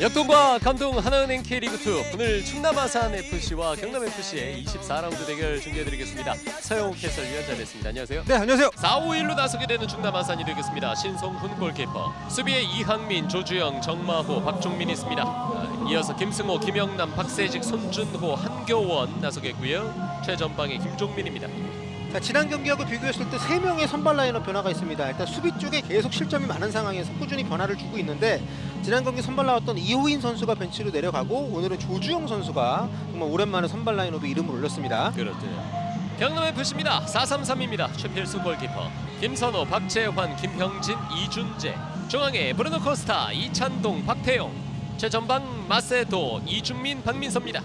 역동과 감동 하나은행 K리그2 오늘 충남 아산 FC와 경남 FC의 24라운드 대결 중계해드리겠습니다. 서영욱 해설위원 자리했습니다. 안녕하세요. 네 안녕하세요. 4, 5, 1로 나서게 되는 충남 아산이 되겠습니다. 신성훈 골키퍼, 수비에 이항민, 조주영, 정마호, 박종민이 있습니다. 아, 이어서 김승호, 김영남, 박세직, 손준호, 한교원 나서겠고요. 최전방에 김종민입니다. 자, 지난 경기하고 비교했을 때세 명의 선발 라인업 변화가 있습니다. 일단 수비 쪽에 계속 실점이 많은 상황에서 꾸준히 변화를 주고 있는데 지난 경기 선발 나왔던 이호인 선수가 벤치로 내려가고 오늘은 조주영 선수가 정말 오랜만에 선발 라인업에 이름을 올렸습니다. 그렇죠. 경남 FC입니다. 4-3-3입니다. 최필수 골키퍼, 김선호, 박재환, 김형진, 이준재, 중앙에 브루노 코스타, 이찬동, 박태용, 최전방 마세도, 이중민, 박민서입니다.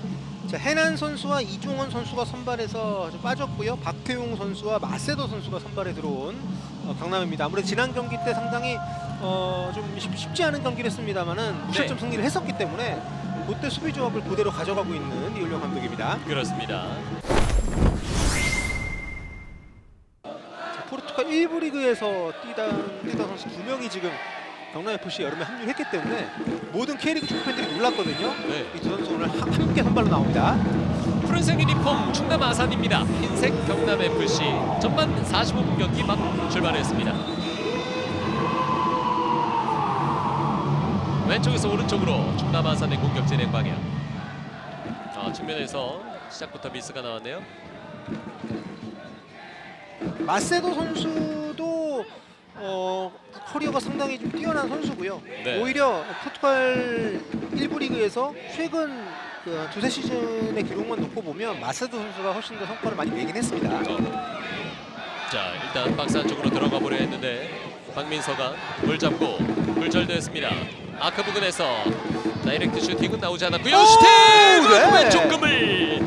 자, 해난 선수와 이종원 선수가 선발에서 좀 빠졌고요. 박태용 선수와 마세도 선수가 선발에 들어온 어, 강남입니다. 아무래도 지난 경기 때 상당히 어, 좀 쉽, 쉽지 않은 경기를 했습니다만은 무실점 승리를 했었기 때문에 롯데 수비 조합을 그대로 가져가고 있는 이울령 감독입니다. 그렇습니다. 자, 포르투갈 1부 리그에서 뛰던, 뛰던 선수 두 명이 지금 경남 FC 여름에 합류했기 때문에 모든 K리그 축구 팬들이 놀랐거든요. 네. 이두 선수 오늘 하- 함께 선발로 나옵니다. 푸른색 유니폼 충남 아산입니다. 흰색 경남 FC 전반 45분 경기 막 출발했습니다. 왼쪽에서 오른쪽으로 충남 아산의 공격 진행 방향. 아, 측면에서 시작부터 미스가 나왔네요. 마세도 선수도 어, 커리어가 상당히 좀 뛰어난 선수고요. 네. 오히려 포르투갈 1부 리그에서 최근 그 두세 시즌의 기록만 놓고 보면 마세도 선수가 훨씬 더 성과를 많이 내긴 했습니다. 어. 자 일단 박스 안쪽으로 들어가 보려 했는데 박민서가 볼 잡고 굴절됐습니다. 아크 부근에서 다이렉트 슈팅은 나오지 않았고요. 오, 슈팅 네. 왼쪽 금을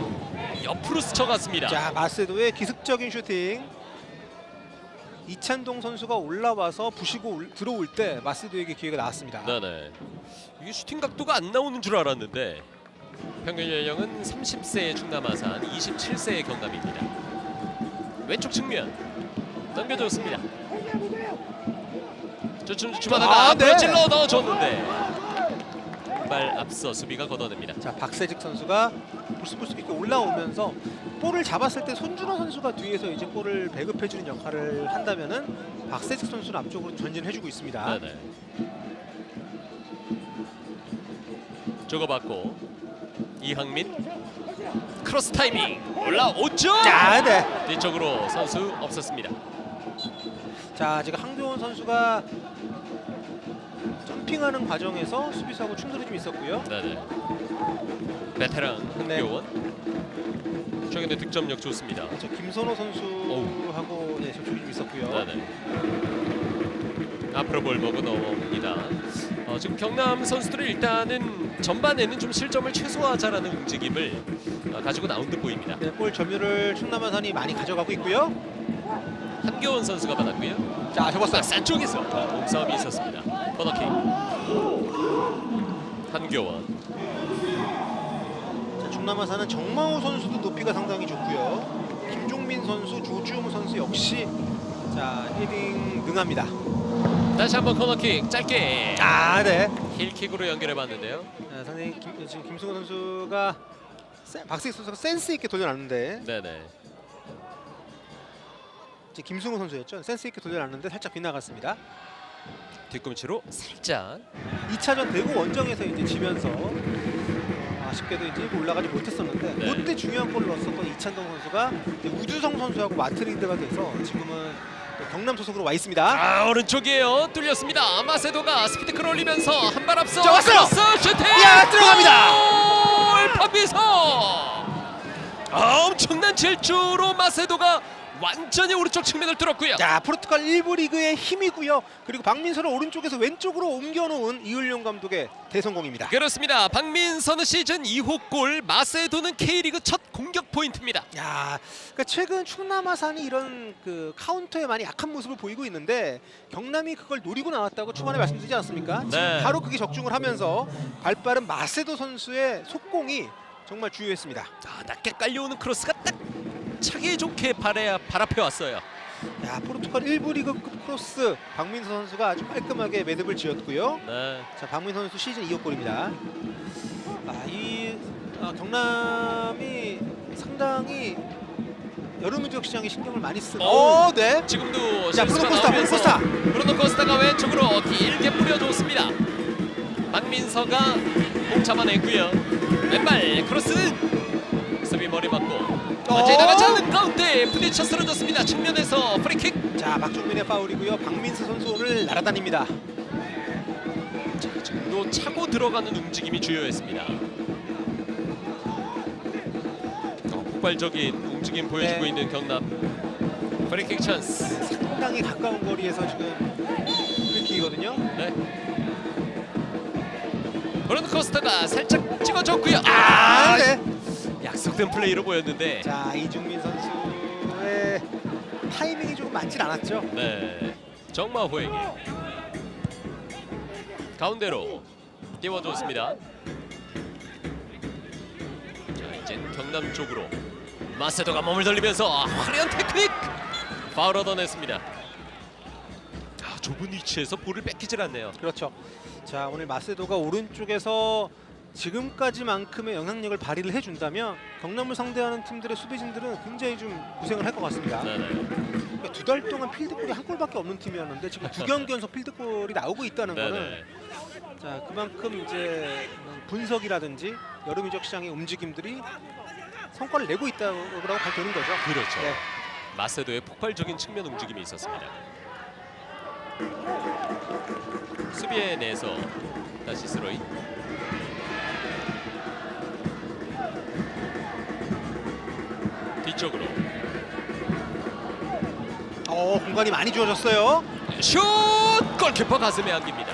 옆으로 스쳐갔습니다. 자 마세도의 기습적인 슈팅. 이찬동 선수가 올라와서 부시고 올- 들어올 때 마세도에게 기회가 나왔습니다. 네네. 이게 슈팅 각도가 안 나오는 줄 알았는데 평균 연령은 30세의 충남 아산, 27세의 경남입니다. 왼쪽 측면 넘겨줬습니다. 주춤 주춤하다가 아, 앞으로 네. 찔러 넣어줬는데 발 앞서 수비가 걷어냅니다. 자 박세직 선수가 볼스볼스 있게 올라오면서 볼을 잡았을 때 손준호 선수가 뒤에서 이제 볼을 배급해주는 역할을 한다면은 박세직 선수는 앞쪽으로 전진해주고 있습니다. 네네. 주고받고 이항민 크로스 타이밍 올라오죠. 자, 네. 뒤쪽으로 선수 없었습니다. 자 지금 한교원 선수가 점핑하는 과정에서 수비수하고 충돌이 좀 있었고요. 네네. 베테랑 네. 한교원 최근에 득점력 좋습니다. 저 김선호 선수하고 네, 접촉이 좀 있었고요. 네네. 앞으로 볼 먹어 넣습니다. 어, 지금 경남 선수들이 일단은 전반에는 좀 실점을 최소화하자라는 움직임을 어, 가지고 나온 듯 보입니다. 네, 볼 점유를 충남 아산이 많이 가져가고 있고요. 한교원 선수가 받았고요. 자 접었어요. 박스 안쪽에서 몸싸움이 있었습니다. 코너킥. 한교원. 자, 충남 아산은 정마호 선수도 높이가 상당히 좋고요. 김종민 선수, 조주웅 선수 역시 자 헤딩 능합니다. 다시 한번 코너킥 짧게 아 네. 힐킥으로 연결해 봤는데요. 자, 상당히 김, 지금 김승호 선수가 센- 박세희 선수가 센스 있게 돌려놨는데 네네. 이제 김승호 선수였죠. 센스 있게 돌려놨는데 살짝 빗나갔습니다. 뒤꿈치로 살짝. 2차전 대구 원정에서 이제 지면서 어, 아쉽게도 이제 일부 올라가지 못했었는데 네. 그때 중요한 골을 넣었었던 이찬동 선수가 이제 우주성 선수하고 마트리드가 돼서 지금은 또 경남 소속으로 와 있습니다. 아 오른쪽이에요. 뚫렸습니다. 마세도가 스피드크를 올리면서 한 발 앞서. 자, 왔어요! 크로스 슈팅. 야, 들어갑니다! 골! 박비서. 아, 엄청난 질주로 마세도가 완전히 오른쪽 측면을 뚫었고요. 자 포르투갈 1부 리그의 힘이고요. 그리고 박민서를 오른쪽에서 왼쪽으로 옮겨놓은 이을용 감독의 대성공입니다. 그렇습니다. 박민선은 시즌 2호 골, 마세도는 K리그 첫 공격 포인트입니다. 야, 그러니까 최근 충남 아산이 이런 그 카운터에 많이 약한 모습을 보이고 있는데 경남이 그걸 노리고 나왔다고 초반에 말씀드리지 않았습니까? 지금 네. 바로 그게 적중을 하면서 발빠른 마세도 선수의 속공이 정말 주요했습니다. 아, 낮게 깔려오는 크로스가 딱 차기 좋게 발에 발 앞에 왔어요. 야 포르투갈 1부 리그급 크로스 박민서 선수가 아주 깔끔하게 매듭을 지었고요. 네. 자 박민서 선수 시즌 2호 골입니다. 아 이 아, 경남이 상당히 여름 지역 시장에 신경을 많이 쓰는. 어, 네. 지금도 자, 브루노 코스타, 브루노 코스타. 브루노 코스타가 왼쪽으로 길게 뿌려줬습니다. 박민서가 공 잡아냈고요. 왼발 크로스 수비 머리 맞고 완전히 어? 나가지 않는 가운데 부딪혀 쓰러졌습니다. 측면에서 프리킥. 자 박종민의 파울이고요. 박민서 선수 오늘 날아다닙니다. 자, 지금도 차고 들어가는 움직임이 주요했습니다. 어, 폭발적인 움직임 보여주고 네. 있는 경남. 프리킥 찬스. 상당히 가까운 거리에서 지금 프리킥이거든요. 네. 브루노 코스타가 살짝 찍어줬고요. 아, 아, 네. 약속된 플레이로 보였는데. 자 이중민 선수의 타이밍이 조금 맞질 않았죠. 네. 정마호에게 가운데로 띄워줬습니다. 자 이제 경남 쪽으로 마세도가 몸을 돌리면서 화려한 테크닉 파울 얻어냈습니다. 아, 좁은 위치에서 볼을 뺏기질 않네요. 그렇죠. 자 오늘 마세도가 오른쪽에서 지금까지만큼의 영향력을 발휘를 해준다면 경남을 상대하는 팀들의 수비진들은 굉장히 좀 고생을 할 것 같습니다. 네네. 그러니까 두달 동안 필드골이 한 골밖에 없는 팀이었는데 지금 두 경기 연속 필드골이 나오고 있다는 거는 네네. 자 그만큼 이제 분석이라든지 여름 이적 시장의 움직임들이 성과를 내고 있다고 봐도 되는 거죠. 그렇죠. 네. 마세도의 폭발적인 측면 움직임이 있었습니다. 수비에 내서 다시 스로이. 뒤쪽으로 어 공간이 많이 주어졌어요. 슛! 골키퍼 가슴에 안깁니다.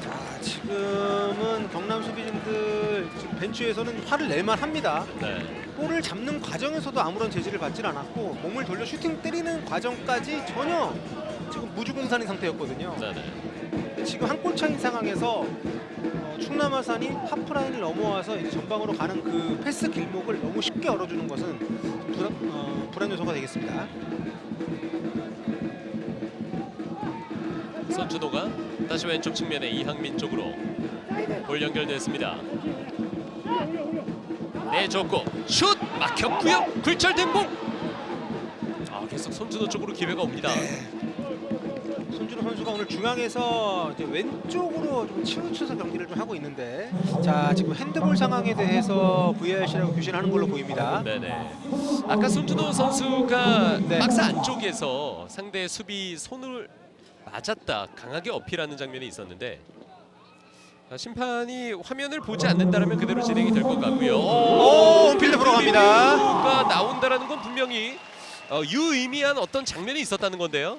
자 지금은 경남 수비진들 지금 벤치에서는 화를 낼만 합니다. 네. 볼을 잡는 과정에서도 아무런 제지를 받질 않았고 몸을 돌려 슈팅 때리는 과정까지 전혀 지금 무주공산인 상태였거든요. 네네. 지금 한 골 차인 상황에서 어, 충남 아산이 하프라인을 넘어와서 이제 전방으로 가는 그 패스 길목을 너무 쉽게 열어주는 것은 좀 불안, 어, 불안 요소가 되겠습니다. 선준호가 다시 왼쪽 측면에 이항민 쪽으로 볼 연결됐습니다. 내줬고 슛 막혔고요. 굴절된 공. 아 계속 손준호 쪽으로 기회가 옵니다. 선수가 오늘 중앙에서 이제 왼쪽으로 좀 치우쳐서 경기를 좀 하고 있는데 자 지금 핸드볼 상황에 대해서 VRC라고 규신하는 걸로 보입니다. 네네. 아까 손준호 선수가 네. 박스 안쪽에서 상대 수비 손을 맞았다 강하게 어필하는 장면이 있었는데 아, 심판이 화면을 보지 않는다면 그대로 진행이 될 것 같고요. 오, 온필드 보러 갑니다. 가 나온다라는 건 분명히 어, 유의미한 어떤 장면이 있었다는 건데요.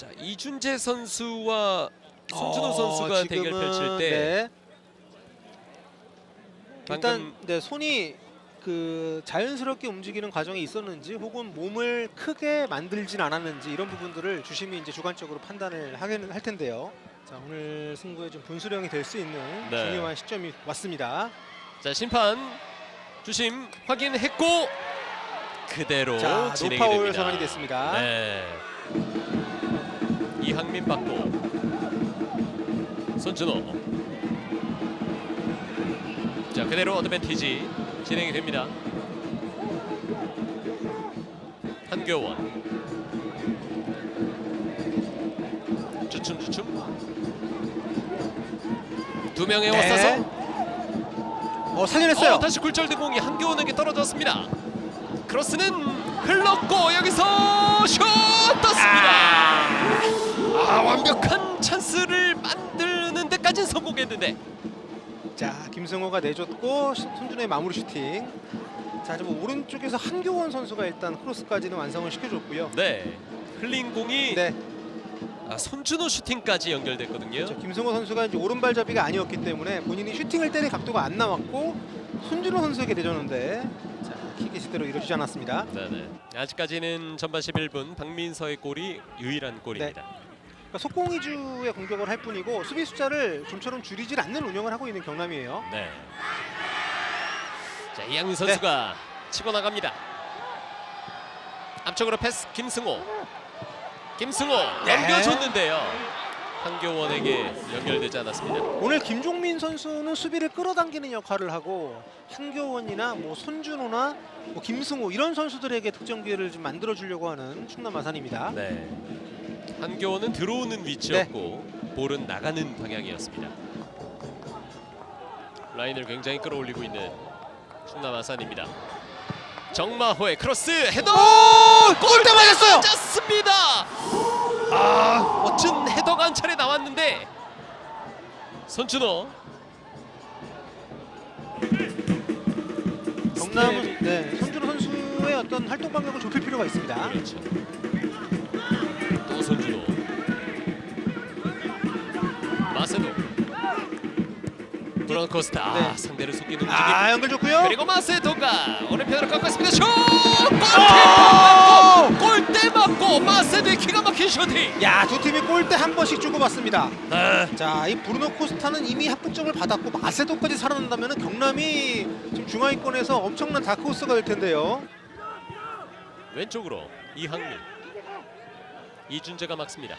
자 이준재 선수와 손준호 어, 선수가 대결 지금은, 펼칠 때 네. 일단 방금 네, 손이 그 자연스럽게 움직이는 과정이 있었는지 혹은 몸을 크게 만들진 않았는지 이런 부분들을 주심이 이제 주관적으로 판단을 하게는 할 텐데요. 자 오늘 승부에 좀 분수령이 될 수 있는 네. 중요한 시점이 왔습니다. 자 심판 주심 확인했고 그대로 자 진행이 노파울 됩니다. 선언이 됐습니다. 네. 이항민 받고 손준호. 자 그대로 어드밴티지 진행이 됩니다. 한교원. 주춤 주춤. 두 명에 네. 왔어서 어 살려냈어요. 어, 다시 굴절된 공이 한교원에게 떨어졌습니다. 크로스는 흘렀고 여기서 슛 떴습니다. 아, 완벽한 찬스를 만드는 데까지는 성공했는데 자 김승호가 내줬고 시- 손준호의 마무리 슈팅. 자 지금 오른쪽에서 한교원 선수가 일단 크로스까지는 완성을 시켜줬고요. 네 흘린 공이 네. 아, 손준호 슈팅까지 연결됐거든요. 자, 김승호 선수가 이제 오른발잡이가 아니었기 때문에 본인이 슈팅을 때릴 각도가 안 나왔고 손준호 선수에게 내줬는데 자, 킥이 제대로 이루어지지 않았습니다. 네네. 아직까지는 전반 11분 박민서의 골이 유일한 골입니다. 그러니까 속공 위주의 공격을 할 뿐이고 수비 숫자를 좀처럼 줄이질 않는 운영을 하고 있는 경남이에요. 네. 자 이양민 선수가 치고 나갑니다. 앞쪽으로 패스 김승호. 김승호 네. 넘겨줬는데요. 한교원에게 연결되지 않았습니다. 오늘 김종민 선수는 수비를 끌어당기는 역할을 하고 한교원이나 뭐 손준호나 뭐 김승호 이런 선수들에게 득점 기회를 좀 만들어 주려고 하는 충남 아산입니다. 네. 한교원은 들어오는 위치였고 볼은 나가는 방향이었습니다. 라인을 굉장히 끌어올리고 있는 충남 아산입니다. 정마호의 크로스 헤더 골대 맞았어요. 맞았습니다. 아 멋진 헤더가 한 차례 나왔는데 손준호 경남은 네, 손준호 선수의 어떤 활동 반경을 좁힐 필요가 있습니다. 그렇죠. 또 손준호. 마세도. 브런코스타 네. 상대를 속이는 움직임. 아 연결 좋고요. 그리고 마세도가 오른편으로 꺾었습니다. 슛! 오! 골대 맞고 마세도의 기가 막힌 슈팅. 야 두 팀이 골대 한 번씩 주고받습니다. 네. 자, 이 브루노 코스타는 이미 합득점을 받았고 마세도까지 살아난다면 경남이 지금 중하위권에서 엄청난 다크호스가 될 텐데요. 왼쪽으로 이항민. 이준재가 막습니다.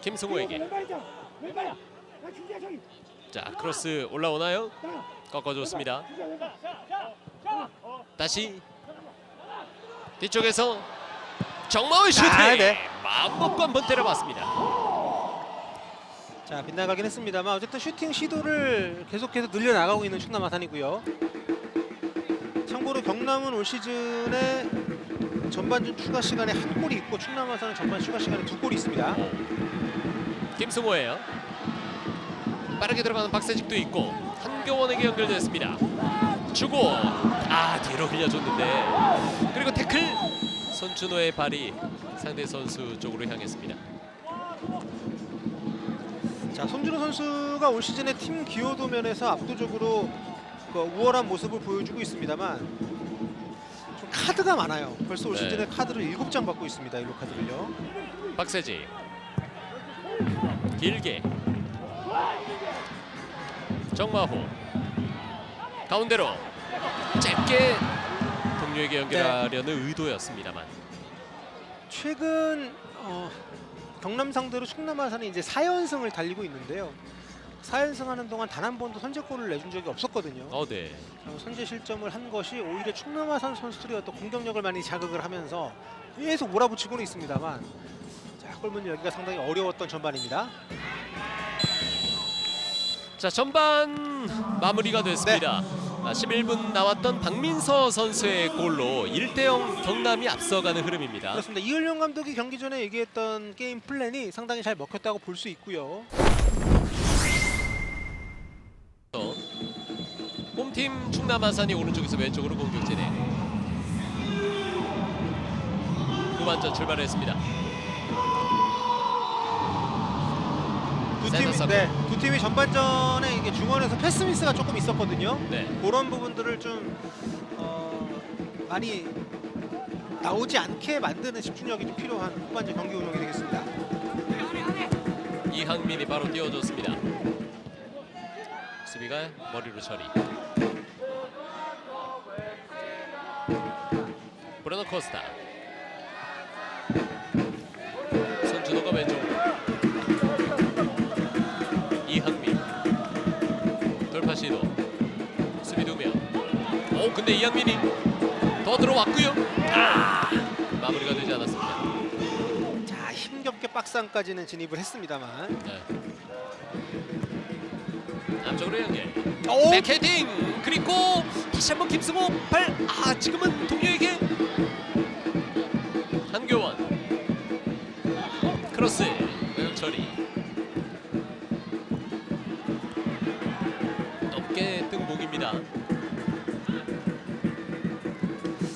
김승호에게. 자 크로스 올라오나요? 꺾어줬습니다. 다시 뒤쪽에서 정마의 슈팅. 아, 네. 마음 먹고 한번 때려봤습니다. 자, 빗나가긴 했습니다만 어쨌든 슈팅 시도를 계속해서 늘려 나가고 있는 충남 아산이고요. 참고로 경남은 올 시즌에 전반전 추가 시간에 한 골이 있고 충남 아산은 전반 추가 시간에 두 골이 있습니다. 김승호예요. 빠르게 들어가는 박세직도 있고 한교원에게 연결됐습니다. 주고 아 뒤로 흘려줬는데 그리고 태클 손준호의 발이 상대 선수 쪽으로 향했습니다. 자, 손준호 선수가 올 시즌에 팀 기여도 면에서 압도적으로 그 우월한 모습을 보여주고 있습니다만 좀 카드가 많아요. 벌써 올 네. 시즌에 카드를 7장 받고 있습니다. 일로 카드를요. 박세직 길게 정마호 가운데로 짧게 동료에게 연결하려는 의도였습니다만 최근 어, 경남 상대로 충남 아산이 이제 4연승을 달리고 있는데요. 4연승 하는 동안 단 한 번도 선제골을 내준 적이 없었거든요. 어 네. 어, 선제 실점을 한 것이 오히려 충남 아산 선수들이 어떤 공격력을 많이 자극을 하면서 계속 몰아붙이고는 있습니다만 자, 골문 여기가 상당히 어려웠던 전반입니다. 자 전반 마무리가 됐습니다. 아, 11분 나왔던 박민서 선수의 골로 1대0 경남이 앞서가는 흐름입니다. 그렇습니다. 이을용 감독이 경기 전에 얘기했던 게임 플랜이 상당히 잘 먹혔다고 볼 수 있고요. 홈팀 충남 아산이 오른쪽에서 왼쪽으로 공격 진행. 후반전 출발했습니다. 두 센터 팀, 서클. 네, 두 팀이 전반전에 이게 중원에서 패스 미스가 조금 있었거든요. 네. 그런 부분들을 좀 어, 많이 나오지 않게 만드는 집중력이 좀 필요한 후반전 경기 운영이 되겠습니다. 이항민이 바로 띄워줬습니다. 수비가 머리로 처리. 브루노 코스타. 손준호가 왼쪽으로. 이항민. 돌파 시도. 수비 두 명. 오 근데 이항민이 더 들어왔고요. 아 마무리가 되지 않았습니다. 자 힘겹게 박스 안까지는 진입을 했습니다만 네. 앞쪽으로 연결. 오! 백헤딩 그리고 다시 한번 김승호 발. 아 지금은 동료에게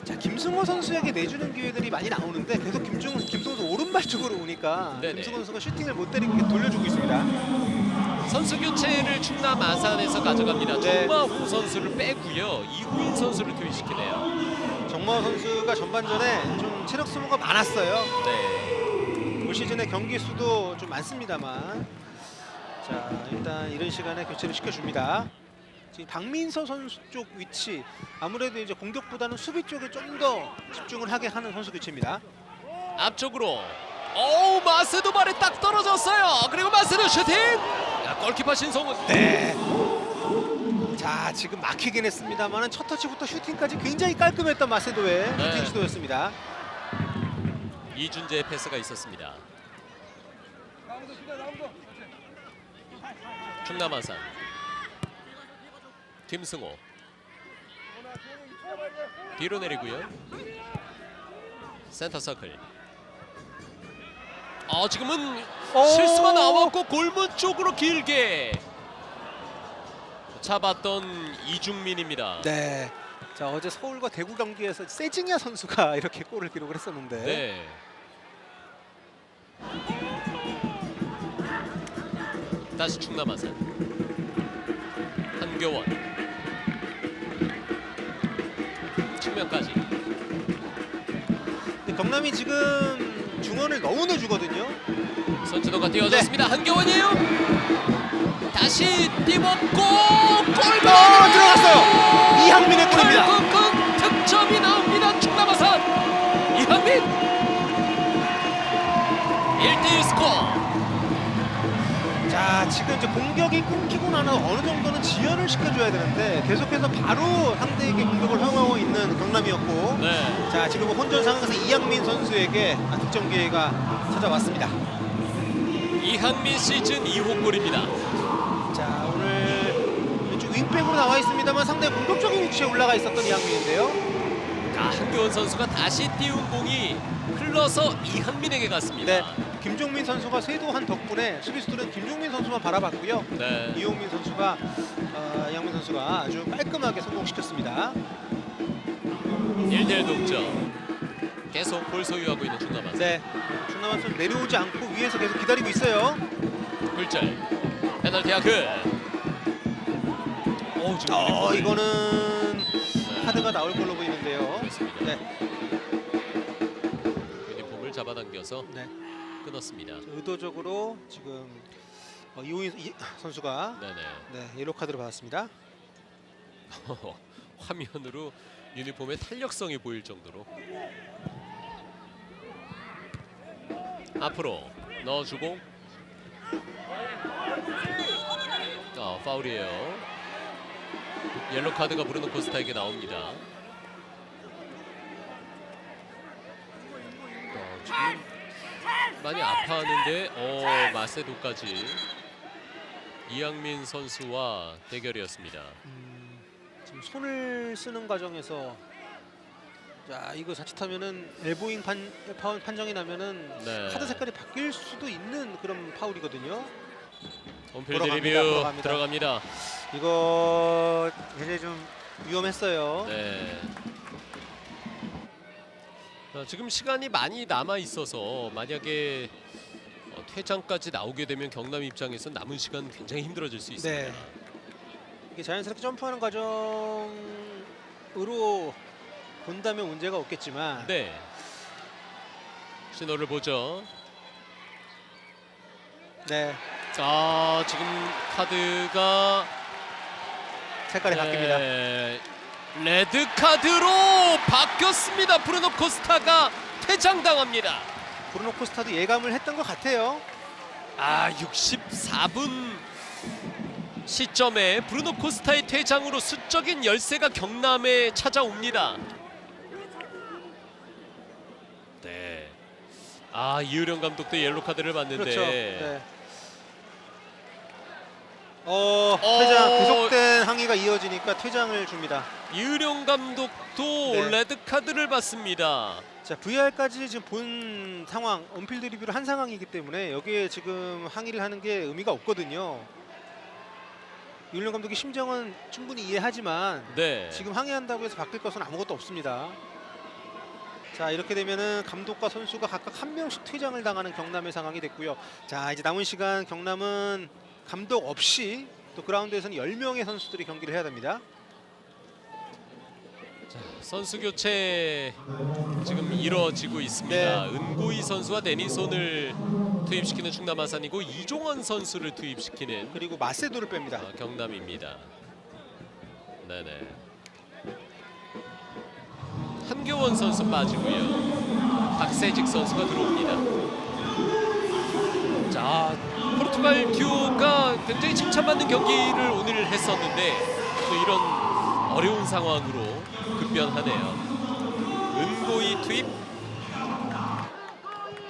자 김승호 선수에게 내주는 기회들이 많이 나오는데 계속 김승호 선수 오른발 쪽으로 오니까 네네. 김승호 선수가 슈팅을 못 때리고 이렇게 돌려주고 있습니다. 선수 교체를 충남 아산에서 가져갑니다. 네. 정마호 선수를 빼고요. 이후인 선수를 투입시키네요. 정마호 선수가 전반전에 좀 체력 소모가 많았어요. 네. 올 시즌의 경기 수도 좀 많습니다만 자 일단 이런 시간에 교체를 시켜줍니다. 지금 박민서 선수 쪽 위치 아무래도 이제 공격보다는 수비 쪽에 좀 더 집중을 하게 하는 선수 교체입니다. 앞쪽으로. 어우 마세도 발에 딱 떨어졌어요. 그리고 마세도 슈팅. 야, 골키퍼 신성훈. 네. 자 지금 막히긴 했습니다만은 첫 터치부터 슈팅까지 굉장히 깔끔했던 마세도의 네. 슈팅 시도였습니다. 이준재의 패스가 있었습니다. 충남 아산 김승호 뒤로 내리고요. 센터 서클. 어 지금은 오! 실수가 나왔고 골문 쪽으로 길게 잡았던 이중민입니다. 네. 자 어제 서울과 대구 경기에서 세징야 선수가 이렇게 골을 기록을 했었는데 네. 다시 충남 아산 한교원 측면까지 근데 경남이 지금 중원을 너무 내주거든요. 선진호가 뛰어졌습니다. 한교원이에요. 다시 띄웠고 어, 골 들어갔어요. 이항민의 골입니다. 득점이 나옵니다. 충남 아산 이한민 자 지금 이제 공격이 끊기고 나면 어느 정도는 지연을 시켜줘야 되는데 계속해서 바로 상대에게 공격을 허용하고 있는 경남이었고 네. 자 지금 혼전 상황에서 이양민 선수에게 득점 기회가 찾아왔습니다. 이한민 시즌 2호 골입니다. 자 오늘 왼쪽 윙백으로 나와 있습니다만 상당히 공격적인 위치에 올라가 있었던 이양민인데요. 아, 한교원 선수가 다시 띄운 공이 흘러서 이한민에게 갔습니다. 네, 김종민 선수가 쇄도한 덕분에 수비수들은 김종민 선수만 바라봤고요. 네. 이용민 선수가 어, 이양민 선수가 아주 깔끔하게 성공시켰습니다. 1대1 동점. 계속 볼 소유하고 있는 충남아산. 네, 충남한 선수 내려오지 않고 위에서 계속 기다리고 있어요. 굴절. 페널티 아크. 오, 지금 어, 이거는 네, 카드가 나올 걸로 보이는데요. 그렇습니다. 네, 유니폼을 잡아당겨서 네, 끊었습니다. 의도적으로 지금 어, 이호인 이- 선수가 네네. 네, 옐로 카드를 받았습니다. 화면으로 유니폼의 탄력성이 보일 정도로 앞으로 넣어주고 아 파울이에요 옐로 카드가 브루노 코스타에게 나옵니다 어, 지금 많이 아파하는데 어 마세도까지 이양민 선수와 대결이었습니다 음, 지금 손을 쓰는 과정에서 자 이거 자칫하면은 엘보잉 판, 파울 판정이 나면은 네. 카드 색깔이 바뀔 수도 있는 그런 파울이거든요. 들어갑니다, 리뷰 들어갑니다. 들어갑니다. 이거 굉장히 좀 위험했어요. 네. 자, 지금 시간이 많이 남아 있어서 만약에 어, 퇴장까지 나오게 되면 경남 입장에서 남은 시간 굉장히 힘들어질 수 있습니다. 네. 이게 자연스럽게 점프하는 과정으로 본다면 문제가 없겠지만 네. 신호를 보죠. 네, 자, 지금 카드가 색깔이 바뀝니다. 네, 레드 카드로 바뀌었습니다. 브루노 코스타가 퇴장당합니다. 브루노 코스타도 예감을 했던 것 같아요. 아 64분 시점에 브루노 코스타의 퇴장으로 수적인 열세가 경남에 찾아옵니다. 네. 아 이유령 감독도 옐로 카드를 봤는데 그렇죠. 네. 어, 어. 퇴장 계속된 항의가 이어지니까 퇴장을 줍니다. 이유령 감독도 네. 레드 카드를 받습니다. 자 VR까지 지금 본 상황, 언필드 리뷰를 한 상황이기 때문에 여기에 지금 항의를 하는 게 의미가 없거든요. 윤령 감독의 심정은 충분히 이해하지만 네. 지금 항의한다고 해서 바뀔 것은 아무것도 없습니다. 자 이렇게 되면은 감독과 선수가 각각 한 명씩 퇴장을 당하는 경남의 상황이 됐고요. 자 이제 남은 시간 경남은 감독 없이 또 그라운드에서는 10명의 선수들이 경기를 해야 됩니다. 선수 교체 지금 이루어지고 있습니다. 네. 은고이 선수와 데니손을 투입시키는 충남 아산이고 이종원 선수를 투입시키는 그리고 마세도를 뺍니다. 아, 경남입니다. 네네. 한교원 선수 빠지고요. 박세직 선수가 들어옵니다. 자, 포르투갈 듀오가 굉장히 칭찬받는 경기를 오늘 했었는데 또 이런 어려운 상황으로 급변하네요. 은고이 투입.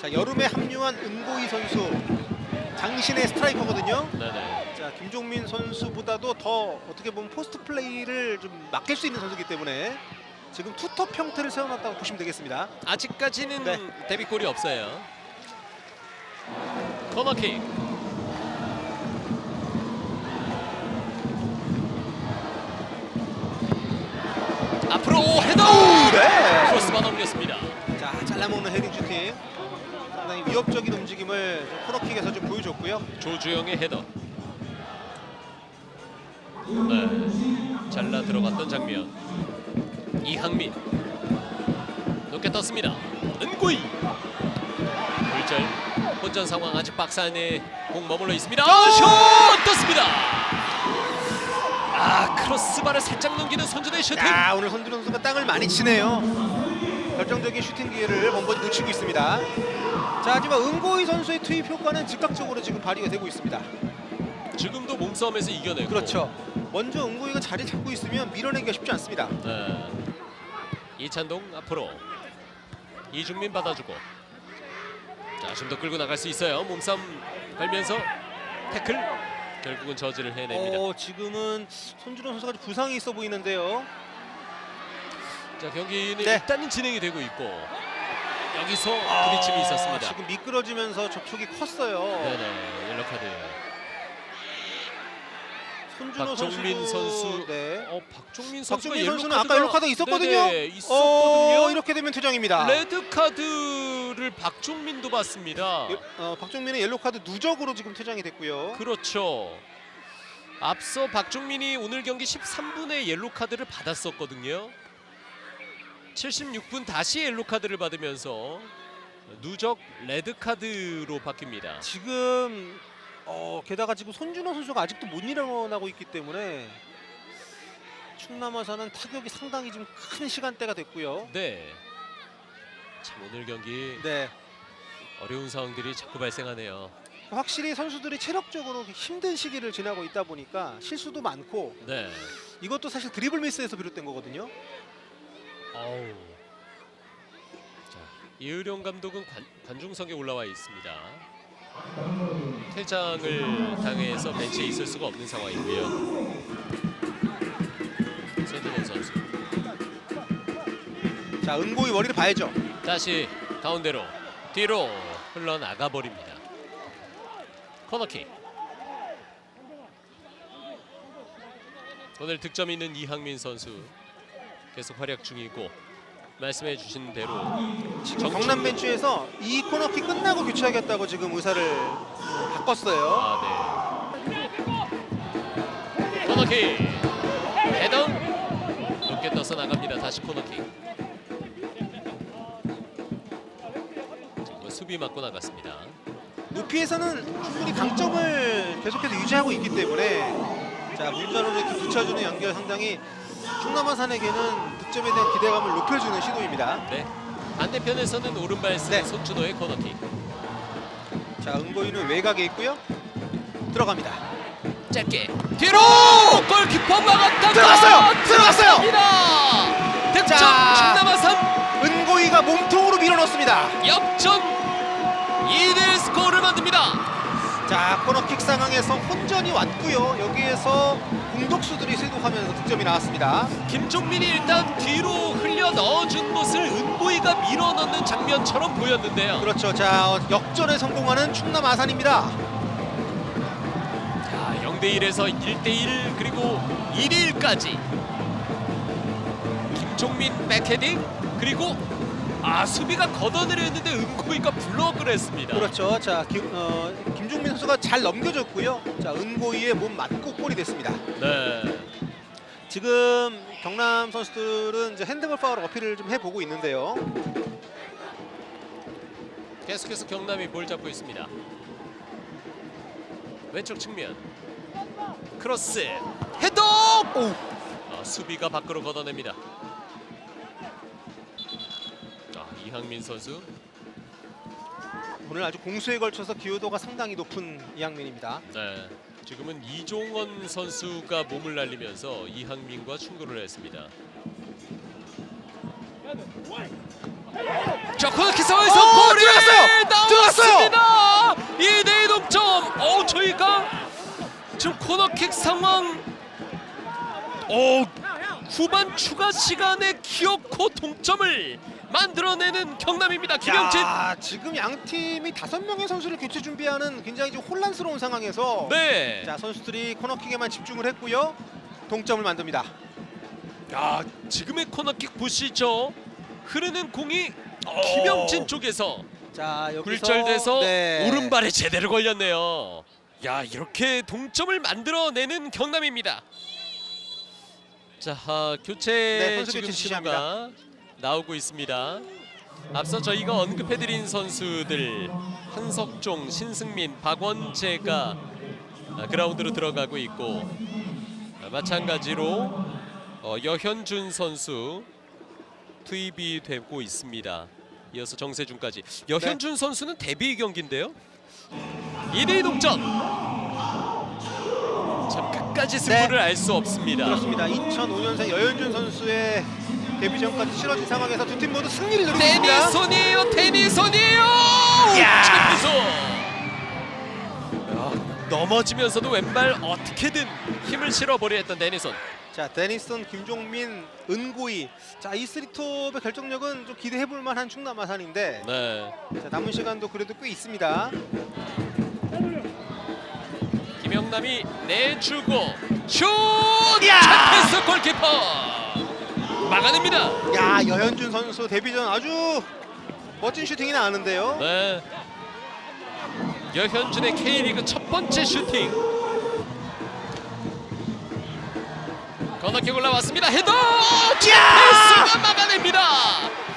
자 여름에 합류한 은고이 선수 장신의 스트라이커거든요. 네네. 자 김종민 선수보다도 더 어떻게 보면 포스트 플레이를 좀 맡길 수 있는 선수이기 때문에 지금 투톱 형태를 세워놨다고 보시면 되겠습니다. 아직까지는 네. 데뷔골이 없어요. 코너킥. 앞으로 헤더! 네. 크로스바 넘겼습니다. 자 잘라먹는 헤딩 슈팅. 상당히 위협적인 움직임을 좀 코너킥에서 좀 보여줬고요. 조주영의 헤더. 네, 잘라 들어갔던 장면. 이항민 높게 떴습니다. 은구이 불절 혼전 상황 아직 박스 안에 공 머물러 있습니다. 슛 떴습니다. 아 크로스바를 살짝 넘기는 손준의 슈팅. 야 오늘 손준 선수가 땅을 많이 치네요. 결정적인 슈팅 기회를 번번이 놓치고 있습니다. 자 하지만 은고이 선수의 투입 효과는 즉각적으로 지금 발휘가 되고 있습니다. 지금도 몸싸움에서 이겨내고. 그렇죠. 먼저 은고이가 자리 잡고 있으면 밀어내기가 쉽지 않습니다. 네. 이찬동 앞으로 이중민 받아주고 자 좀 더 끌고 나갈 수 있어요 몸싸움 걸면서 태클 결국은 저지를 해냅니다 어, 지금은 손준호 선수가 좀 부상이 있어 보이는데요. 자 경기는 네. 일단은 진행이 되고 있고 여기서 부딪힘이 있었습니다 아, 지금 미끄러지면서 접촉이 컸어요. 네네 옐로 카드 손준호 박종민 선수도- 선수. 네. 어 박종민 선수가 박종민 선수는 아까 옐로 카드 있었거든요. 네네, 있었거든요 어, 이렇게 되면 퇴장입니다. 레드 카드 를 박종민도 봤습니다 예, 어, 박종민의 옐로 카드 누적으로 지금 퇴장이 됐고요. 그렇죠. 앞서 박종민이 오늘 경기 13분에 옐로 카드를 받았었거든요. 76분 다시 옐로 카드를 받으면서 누적 레드 카드로 바뀝니다. 지금 어, 게다가 지금 손준호 선수가 아직도 못 일어나고 있기 때문에 충남 아산은 타격이 상당히 지금 큰 시간대가 됐고요. 네. 참 오늘 경기 네. 어려운 상황들이 자꾸 발생하네요. 확실히 선수들이 체력적으로 힘든 시기를 지나고 있다 보니까 실수도 많고 네. 이것도 사실 드리블 미스에서 비롯된 거거든요. 어우. 자, 이의룡 감독은 관, 관중석에 올라와 있습니다. 퇴장을 당해서 벤치에 있을 수가 없는 상황이고요. 선수 자, 은고이 머리를 봐야죠. 다시 가운데로 뒤로 흘러나가 버립니다. 코너킥. 오늘 득점 있는 이항민 선수 계속 활약 중이고 말씀해 주신 대로 지금. 경남 벤치에서 이 코너킥 끝나고 교체하겠다고 지금 의사를 바꿨어요. 아, 네. 코너킥. 헤더. 높게 떠서 나갑니다. 다시 코너킥. 수비 맞고 나갔습니다. 높이에서는 충분히 강점을 계속해서 유지하고 있기 때문에 자 문자로 이렇게 붙여주는 연결 상당히 충남 아산에게는 득점에 대한 기대감을 높여주는 시도입니다. 네. 반대편에서는 오른발 쓰는 네. 손준호의 코너킥. 자 은고이는 외곽에 있고요. 들어갑니다. 짧게 뒤로 골키퍼 막았다. 들어갔어요! 들어갔어요! 득점 자. 충남아산 은고이가 몸통으로 밀어넣습니다. 역전 2대1 스코어를 만듭니다. 자 코너킥 상황에서 혼전이 왔고요. 여기에서 공격수들이 쇄도하면서 득점이 나왔습니다. 김종민이 일단 뒤로 흘려 넣어준 것을 은보이가 밀어 넣는 장면처럼 보였는데요. 그렇죠. 자 어, 역전에 성공하는 충남 아산입니다. 자, 0대 1에서 1대 1 그리고 2대 1까지. 김종민 백헤딩 그리고 아 수비가 걷어내려 했는데 은고이가 블록을 했습니다. 그렇죠. 자 김, 어, 김종민 선수가 잘 넘겨줬고요. 자 은고이의 몸 맞고 골이 됐습니다. 네. 지금 경남 선수들은 이제 핸드볼 파울 어필을 좀 해보고 있는데요. 계속해서 경남이 볼 잡고 있습니다. 왼쪽 측면 크로스 헤더 오, 아, 수비가 밖으로 걷어냅니다. 이항민 선수 오늘 아주 공수에 걸쳐서 기여도가 상당히 높은 이항민입니다. 네. 지금은 이종원 선수가 몸을 날리면서 이항민과 충돌을 했습니다. 자 코너킥 상황에서 어, 볼이 들어갔어요! 나왔습니다. 2대2 동점. 어 저희가 지금 코너킥 상황. 어 후반 추가 시간에 기어코 동점을 만들어내는 경남입니다. 김영진. 야, 지금 양 팀이 다섯 명의 선수를 교체 준비하는 굉장히 좀 혼란스러운 상황에서 네. 자 선수들이 코너킥에만 집중을 했고요. 동점을 만듭니다. 야 지금의 코너킥 보시죠. 흐르는 공이 김영진 쪽에서 자 여기서 굴절돼서 네. 오른발에 제대로 걸렸네요. 야 이렇게 동점을 만들어내는 경남입니다. 자 아, 교체 네, 선수 지금 교체 신호가 나오고 있습니다. 앞서 저희가 언급해드린 선수들 한석종, 신승민, 박원재가 아, 그라운드로 들어가고 있고 아, 마찬가지로 어, 여현준 선수 투입이 되고 있습니다. 이어서 정세준까지. 여현준 네. 선수는 데뷔 경기인데요. 2대2 동점. 참 끝까지 승부를 알수 없습니다. 네. 그렇습니다. 2005년생 여현준 선수의 데뷔전까지 치러진 상황에서 두 팀 모두 승리를 누리고 있습니다. 야! 최피소. 넘어지면서도 왼발 어떻게든 힘을 실어보려 했던 데니손. 자 데니슨, 김종민, 은고이. 자 이 쓰리톱의 결정력은 좀 기대해볼 만한 충남 아산인데 네. 자, 남은 시간도 그래도 꽤 있습니다. 김영남이 내주고 슛! 야! 최피스 골키퍼 막아냅니다. 야 여현준 선수 데뷔전 아주 멋진 슈팅이 나왔는데요. 네. 여현준의 K리그 첫 번째 슈팅. 코너킥 올라왔습니다. 헤더! 최필수가 막아냅니다.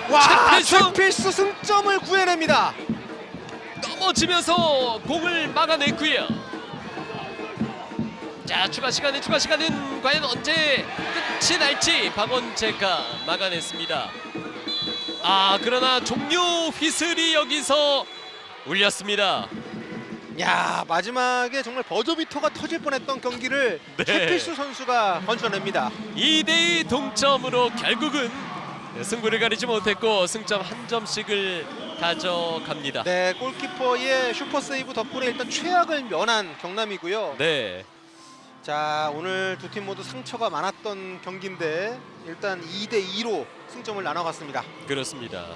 와 최필수! 최필수 승점을 구해냅니다. 넘어지면서 공을 막아냈고요. 자 추가 시간에 추가 시간은 과연 언제 끝이 날지 박원재가 막아냈습니다. 아 그러나 종료 휘슬이 여기서 울렸습니다. 야 마지막에 정말 버저비터가 터질 뻔했던 경기를 네. 최필수 선수가 건져냅니다. 2대2 동점으로 결국은 승부를 가리지 못했고 승점 한 점씩을 가져갑니다. 네 골키퍼의 슈퍼 세이브 덕분에 일단 최악을 면한 경남이고요. 네. 자 오늘 두 팀 모두 상처가 많았던 경기인데 일단 2대 2로 승점을 나눠갔습니다. 그렇습니다.